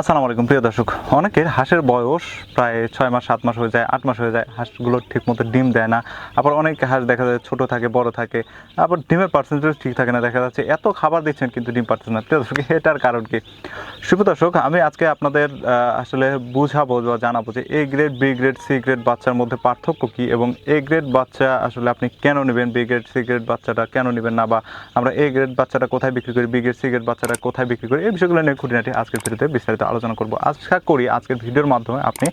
আসসালামু আলাইকুম, প্রিয় দর্শক। অনেকের হাঁসের বয়স প্রায় ছয় মাস, সাত মাস হয়ে যায়, আট মাস হয়ে যায়। হাঁসগুলো ঠিকমতো ডিম দেয় না। আবার অনেক হাঁস দেখা যায় ছোট থাকে, বড় থাকে। আবার ডিমের পার্সেন্টেজ ঠিক থাকে না। দেখা যাচ্ছে এত খাবার দিচ্ছেন কিন্তু ডিম পাচ্ছেন না। প্রিয় দর্শক, এটার কারণ কি? শুভ দর্শক, আমি আজকে আপনাদের আসলে বুঝাবো বা জানাব যে A grade B grade C grade বাচ্চার মধ্যে পার্থক্য কি এবং এ গ্রেড বাচ্চা আসলে আপনি কেন নেবেন? বি গ্রেড সি গ্রেড বাচ্চাটা কেন নেবেন না? বা আমরা এ গ্রেড বাচ্চাটা কোথায় বিক্রি করি? বি গ্রেড সি গ্রেড বাচ্চাটা কোথায় বিক্রি করি? এই বিষয়গুলো নিয়ে খুঁটিনাটি আজকের ভিডিওতে বিস্তারিত আলোচনা করব। আশা করি আজকের ভিডিওর মাধ্যমে আপনি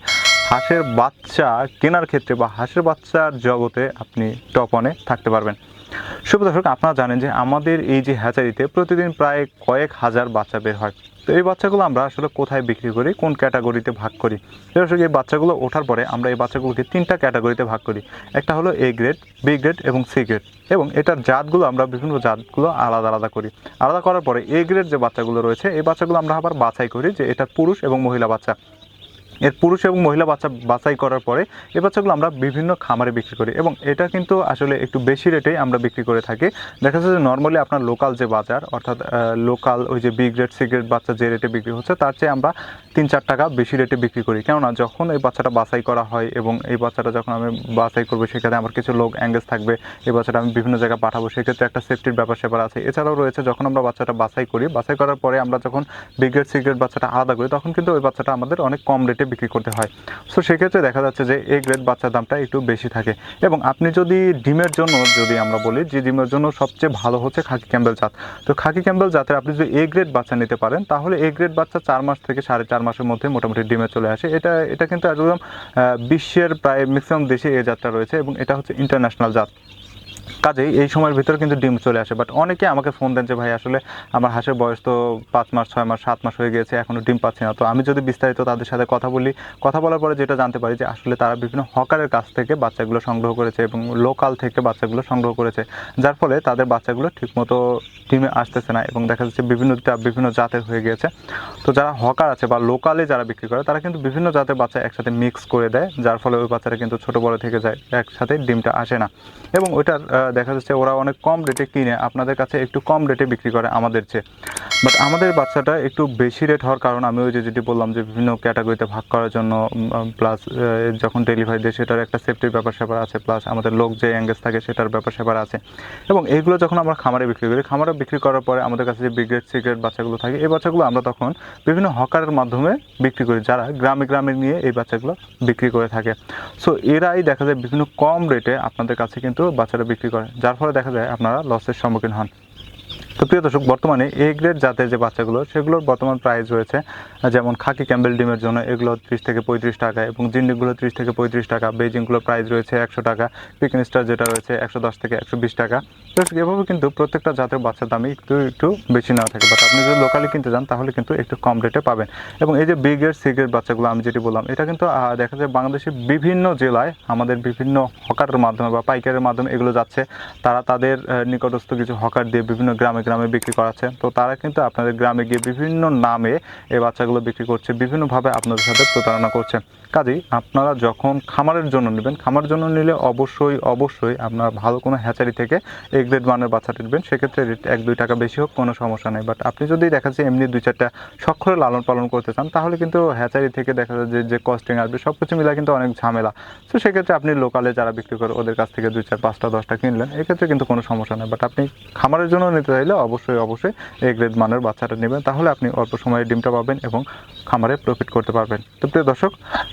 হাঁসের বাচ্চা কেনার ক্ষেত্রে বা হাঁসের বাচ্চার জগতে আপনি টপ অনে থাকতে পারবেন। শুভ দর্শক, আপনারা জানেন যে আমাদের এই যে হ্যাচারিতে প্রতিদিন প্রায় কয়েক হাজার বাচ্চা বের হয়। তো এই বাচ্চাগুলো আমরা আসলে কোথায় বিক্রি করি, কোন ক্যাটাগরিতে ভাগ করি? দর্শক, এই বাচ্চাগুলো ওঠার পরে আমরা এই বাচ্চাগুলোকে তিনটা ক্যাটাগরিতে ভাগ করি। একটা হলো এ গ্রেড বি গ্রেড এবং সি গ্রেড এবং এটার জাতগুলো আমরা বিভিন্ন জাতগুলো আলাদা আলাদা করি। আলাদা করার পরে এ গ্রেড যে বাচ্চাগুলো রয়েছে, এই বাচ্চাগুলো আমরা আবার বাছাই করি যে এটা পুরুষ এবং মহিলা বাচ্চা। এর পুরুষ এবং মহিলা বাচ্চা বাছাই করার পরে এই বাচ্চাগুলো আমরা বিভিন্ন খামারে বিক্রি করি এবং এটা কিন্তু আসলে একটু বেশি রেটেই আমরা বিক্রি করে থাকি। দেখা যাচ্ছে যে নর্মালি আপনার লোকাল যে বাজার, অর্থাৎ লোকাল ওই যে বি গ্রেড সি গ্রেড বাচ্চা যে রেটে বিক্রি হচ্ছে, তার চেয়ে আমরা তিন চার টাকা বেশি রেটে বিক্রি করি। কেননা যখন এই বাচ্চাটা বাছাই করা হয় এবং এই বাচ্চাটা যখন আমি বাছাই করব, সেক্ষেত্রে আমার কিছু লোক অ্যাঙ্গেজ থাকবে, এই বাচ্চাটা আমি বিভিন্ন জায়গায় পাঠাবো, সেক্ষেত্রে একটা সেফটির ব্যাপার স্যাপার আছে। এছাড়াও রয়েছে, যখন আমরা বাচ্চাটা বাছাই করি, বাছাই করার পরে আমরা যখন বি গ্রেড সি গ্রেড বাচ্চাটা আলাদা করি, তখন কিন্তু ওই বাচ্চাটা আমাদের অনেক কম রেটে বিক্রি করতে হয়। সো সেক্ষেত্রে দেখা যাচ্ছে যে এ গ্রেড বাচ্চার দামটা একটু বেশি থাকে। এবং আপনি যদি ডিমের জন্য, যদি আমরা বলি যে ডিমের জন্য সবচেয়ে ভালো হচ্ছে খাকি ক্যাম্বেল জাত। তো খাকি ক্যাম্বেল জাতের আপনি যদি এ গ্রেড বাচ্চা নিতে পারেন, তাহলে এ গ্রেড বাচ্চা চার মাস থেকে সাড়ে চার মাসের মধ্যে মোটামুটি ডিমে চলে আসে। এটা এটা কিন্তু একদম বিশ্বের প্রায় ম্যাক্সিমাম দেশে এই জাতটা রয়েছে এবং এটা হচ্ছে ইন্টারন্যাশনাল জাত। কাজেই এই সময়ের ভিতরে কিন্তু ডিম চলে আসে। বাট অনেকে আমাকে ফোন দেন যে, ভাই, আসলে আমার হাঁসের বয়স তো পাঁচ মাস, ছয় মাস, সাত মাস হয়ে গিয়েছে এখনও ডিম পাচ্ছি না। তো আমি যদি বিস্তারিত তাদের সাথে কথা বলি, কথা বলার পরে যেটা জানতে পারি যে, আসলে তারা বিভিন্ন হকারের কাছ থেকে বাচ্চাগুলো সংগ্রহ করেছে এবং লোকাল থেকে বাচ্চাগুলো সংগ্রহ করেছে। যার ফলে তাদের বাচ্চাগুলো ঠিকমতো ডিমে আসতেছে না এবং দেখা যাচ্ছে বিভিন্ন বিভিন্ন জাতের হয়ে গিয়েছে। তো যারা হকার আছে বা লোকালে যারা বিক্রি করে, তারা কিন্তু বিভিন্ন জাতের বাচ্চা একসাথে মিক্স করে দেয়, যার ফলে ওই বাচ্চারা কিন্তু ছোটো বড় থেকে যায়, একসাথে ডিমটা আসে না। এবং ওইটার দেখা যাচ্ছে ওরা অনেক কম রেটে কিনে, আপনাদের কাছে একটু কম রেটে বিক্রি করে আমাদের চেয়ে। বাট আমাদের বাচ্চাটা একটু বেশি রেট হওয়ার কারণ আমি ওই যে যেটি বললাম যে বিভিন্ন ক্যাটাগরিতে ভাগ করার জন্য প্লাস যখন ডেলিভারি দেয় সেটার একটা সেফটির ব্যাপার স্যাপার আছে প্লাস আমাদের লোক যে অ্যাঙ্গেজ থাকে সেটার ব্যাপার স্যাপার আছে। এবং এইগুলো যখন আমরা খামারে বিক্রি করি, খামারে বিক্রি করার পরে আমাদের কাছে যে বিগ্রেড সিগ্রেট বাচ্চাগুলো থাকে, এই বাচ্চাগুলো আমরা তখন বিভিন্ন হকারের মাধ্যমে বিক্রি করি, যারা গ্রামে গ্রামে নিয়ে এই বাচ্চাগুলো বিক্রি করে থাকে। সো এরাই দেখা যায় বিভিন্ন কম রেটে আপনাদের কাছে কিন্তু বাচ্চারা বিক্রি করে, যার ফলে দেখা যায় আপনারা লসের সম্মুখীন হন। তো প্রিয় দর্শক, বর্তমানে এ গ্রেড জাতের যে বাচ্চাগুলো, সেগুলোর বর্তমান প্রাইস রয়েছে যেমন খাকি ক্যাম্বেল ডিমের জন্য এগুলো ত্রিশ থেকে পঁয়ত্রিশ টাকা এবং জিন্ডিগুলো ত্রিশ থেকে পঁয়ত্রিশ টাকা বেজিংগুলোর প্রাইস রয়েছে একশো টাকা পিকন স্টার যেটা রয়েছে একশো দশ থেকে একশো বিশ টাকা। তো এভাবে কিন্তু প্রত্যেকটা জাতের বাচ্চার দামই একটু একটু বেশি নেওয়া থাকে। বাট আপনি যদি লোকালি কিনতে যান, তাহলে কিন্তু একটু কম রেটে পাবেন। এবং এই যে বি গ্রেড সি গ্রেড বাচ্চাগুলো, আমি যেটি বললাম, এটা কিন্তু দেখা যায় বাংলাদেশের বিভিন্ন জেলায়, আমাদের বিভিন্ন হকারের মাধ্যমে বা পাইকারের মাধ্যমে এগুলো যাচ্ছে। তারা তাদের নিকটস্থ কিছু হকার দিয়ে বিভিন্ন গ্রামে গ্রামে বিক্রি করাচ্ছে তো তারা কিন্তু আপনাদের গ্রামে গিয়ে বিভিন্ন নামে এই বাচ্চাগুলো বিক্রি করছে, বিভিন্নভাবে আপনাদের সাথে প্রতারণা করছে। কাজেই আপনারা যখন খামারের জন্য নেবেন, খামারের জন্য নিলে অবশ্যই অবশ্যই আপনারা ভালো কোনো হ্যাচারি থেকে এ গ্রেড মানের বাচ্চাটা নেবেন। সেক্ষেত্রে রেট এক, দুই টাকা বেশি হোক, কোনো সমস্যা নেই। বাট আপনি যদি দেখা যাচ্ছে এমনি দুই, চারটা সক্ষরে লালন পালন করতে চান, তাহলে কিন্তু হ্যাচারি থেকে দেখা যায় যে যে কস্টিং আসবে সব কিছু মিলা কিন্তু অনেক ঝামেলা। তো সেক্ষেত্রে আপনি লোকালে যারা বিক্রি করে, ওদের কাছ থেকে দুই, চার, পাঁচটা, দশটা কিনলেন, এক্ষেত্রে কিন্তু কোনো সমস্যা নেই। বাট আপনি খামারের জন্য নিতে চাইলে অবশ্যই অবশ্যই এ গ্রেড মানের বাচ্চাটা নেবেন। তাহলে আপনি অল্প সময়ে ডিমটা পাবেন এবং খামারে প্রফিট করতে পারবেন। তো প্রিয় দর্শক,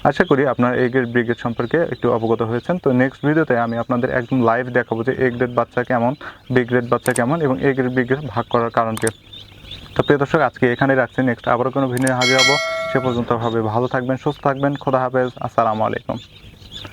আশা করি আপনার এ গ্রেড ব্রিগেড সম্পর্কে একটু অবগত হয়েছেন। তো নেক্সট ভিডিওতে আমি আপনাদের একদম লাইভ দেখাবো যে এ গ্রেড বাচ্চা কেমন বি গ্রেড বাচ্চা কেমন এবং এ গ্রেড বি ভাগ করার কারণ কি তো প্রিয় দর্শক, আজকে এখানে রাখছি। নেক্সট আবারও কোনো ভিডিও হাজির হব। সে পর্যন্ত ভাবে ভালো থাকবেন, সুস্থ থাকবেন। খোদা হাফেজ। আসসালামু আলাইকুম।